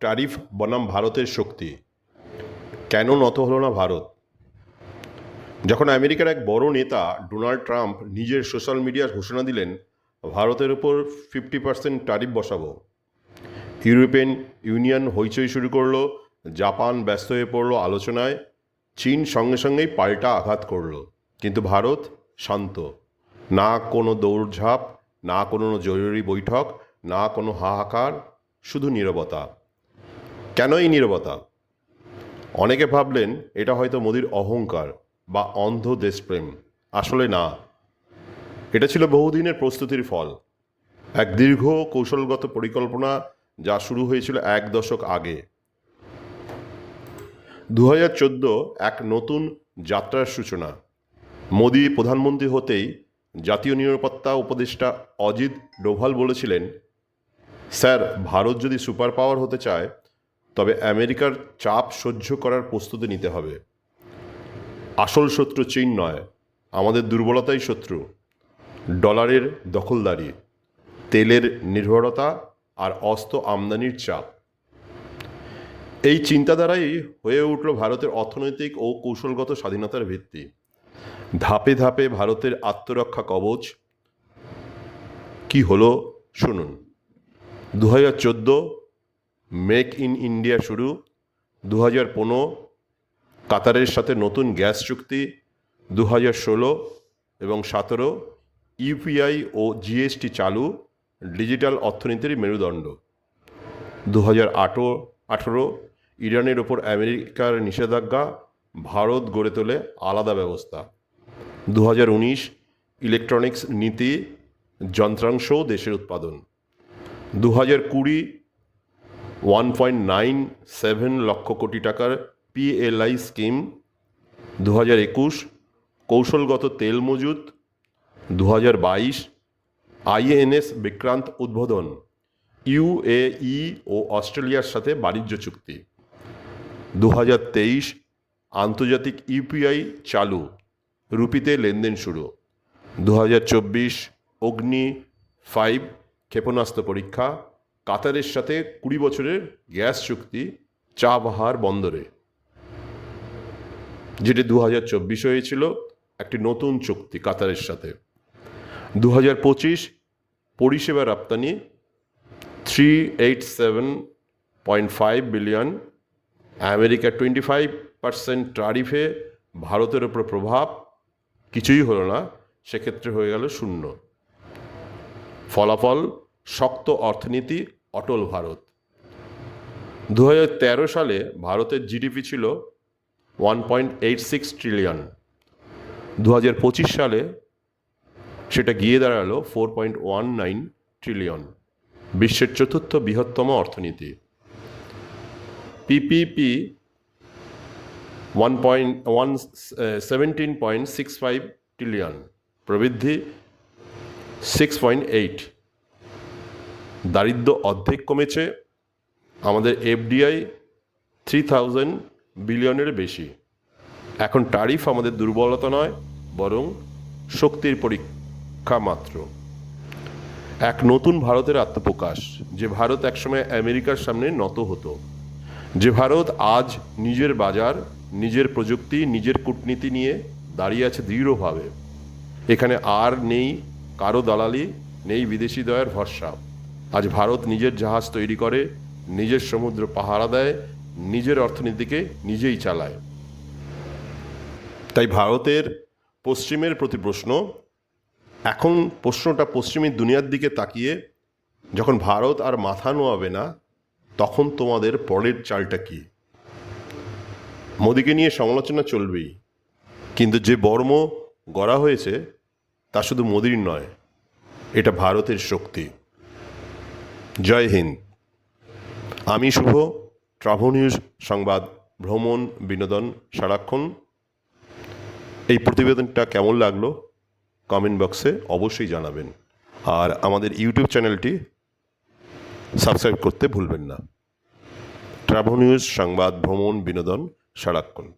Tariff বনাম ভারতের শক্তি। কেন নত হলো না ভারত? যখন আমেরিকার এক বড় নেতা ডোনাল্ড ট্রাম্প নিজের সোশ্যাল মিডিয়ার ঘোষণা দিলেন, ভারতের উপর ফিফটি পার্সেন্ট ট্যারিফ বসাবো। ইউরোপিয়ান ইউনিয়ন হইচই শুরু করল, জাপান ব্যস্ত হয়ে পড়ল আলোচনায়, চীন সঙ্গে সঙ্গেই পাল্টা আঘাত করল। কিন্তু ভারত শান্ত। না কোনো দৌড়ঝাঁপ, না কোনো জরুরি বৈঠক, না কোনো হাহাকার, শুধু নীরবতা। কেন এই নীরবতা? অনেকে ভাবলেন এটা হয়তো মোদির অহংকার বা অন্ধ দেশপ্রেম। আসলে না। এটা ছিল বহুদিনের প্রস্তুতির ফল। এক দীর্ঘ কৌশলগত পরিকল্পনা যা শুরু হয়েছিল এক দশক আগে। দু হাজার এক নতুন যাত্রার সূচনা। মোদি প্রধানমন্ত্রী হতেই জাতীয় নিরাপত্তা উপদেষ্টা অজিত ডোভাল বলেছিলেন, স্যার, ভারত যদি সুপার পাওয়ার হতে চায় তবে আমেরিকার চাপ সহ্য করার প্রস্তুতি নিতে হবে। আসল শত্রু চীন নয়, আমাদের দুর্বলতাই শত্রু। ডলারের দখলদারি, তেলের নির্ভরতা আর অস্ত্র আমদানির চাপ। এই চিন্তাধারাই হয়ে উঠল ভারতের অর্থনৈতিক ও কৌশলগত স্বাধীনতার ভিত্তি। ধাপে ধাপে ভারতের আত্মরক্ষা কবচ কি হলো, শুনুন। দু হাজার চোদ্দ মেক ইন ইন্ডিয়া শুরু দু হাজার পনেরো। কাতারের সাথে নতুন গ্যাস চুক্তি দু হাজার ষোলো এবং সতেরো। ইউপিআই ও জিএসটি চালু ডিজিটাল অর্থনীতির মেরুদণ্ড। দু হাজার আটো আঠেরো, ইরানের ওপর আমেরিকার নিষেধাজ্ঞা ভারত গড়ে তোলে আলাদা ব্যবস্থা। দু হাজার উনিশ, ইলেকট্রনিক্স নীতি যন্ত্রাংশ দেশের উৎপাদন। দু হাজার কুড়ি one point nine seven lakh crore টাকার পিএলআই স্কিম দু হাজার একুশ কৌশলগত তেল মজুত দু হাজার বাইশ আইএনএস বিক্রান্ত উদ্বোধন ইউএই ও অস্ট্রেলিয়ার সাথে বাণিজ্য চুক্তি দু হাজার তেইশ আন্তর্জাতিক ইউপিআই চালু, রুপিতে লেনদেন শুরু দু হাজার চব্বিশ অগ্নি ফাইভ ক্ষেপণাস্ত্র পরীক্ষা কাতারের সাথে কুড়ি বছরের গ্যাস চুক্তি চাবাহার বন্দরে, যেটি দু হাজার চব্বিশ হয়েছিল একটি নতুন চুক্তি কাতারের সাথে। দু হাজার পঁচিশ পরিষেবা রপ্তানি three eight seven point five billion America twenty five percent ট্যারিফে ভারতের ওপর প্রভাব কিছুই হলো না, সেক্ষেত্রে হয়ে গেল শূন্য। ফলাফল শক্ত অর্থনীতি, অটল ভারত। দু হাজার তেরো সালে ভারতের জিডিপি ছিল one point eight six trillion. দু হাজার পঁচিশ সালে সেটা গিয়ে দাঁড়াল four point one nine trillion, বিশ্বের চতুর্থ বৃহত্তম অর্থনীতি। PPP one point one seventeen point six five trillion, প্রবৃদ্ধি সিক্স পয়েন্ট এইট। দারিদ্র অর্ধেক কমেছে। আমাদের এফডিআই থ্রি থাউজেন্ড বিলিয়নের বেশি। এখন ট্যারিফ আমাদের দুর্বলতা নয়, বরং শক্তির পরীক্ষা মাত্র। এক নতুন ভারতের আত্মপ্রকাশ। যে ভারত একসময় আমেরিকার সামনে নত হতো। যে ভারত আজ নিজের বাজার, নিজের প্রযুক্তি, নিজের কূটনীতি নিয়ে দাঁড়িয়ে আছে দৃঢ়ভাবে। এখানে আর নেই কারও দালালি, নেই বিদেশি দয়ের ভরসা। আজ ভারত নিজের জাহাজ তৈরি করে, নিজের সমুদ্র পাহারা দেয়, নিজের অর্থনীতিকে নিজেই চালায়। তাই ভারতের পশ্চিমের প্রতি প্রশ্ন, এখন প্রশ্নটা পশ্চিমী দুনিয়ার দিকে তাকিয়ে, যখন ভারত আর মাথা নোয়াবে না, তখন তোমাদের পরের চালটা কি? মোদিকে নিয়ে সমালোচনা চলবেই, কিন্তু যে বর্ম গড়া হয়েছে, তা শুধু মোদির নয়, এটা ভারতের শক্তি। জয় হিন্দ। আমি শুভ, ট্রাভো নিউজ সংবাদ, ভ্রমণ বিনোদন সারাক্ষণ। এই প্রতিবেদনটা কেমন লাগল? কমেন্ট বক্সে অবশ্যই জানাবেন। আর আমাদের ইউটিউব চ্যানেলটি সাবস্ক্রাইব করতে ভুলবেন না। ট্রাভো নিউজ সংবাদ, ভ্রমণ বিনোদন সারাক্ষণ।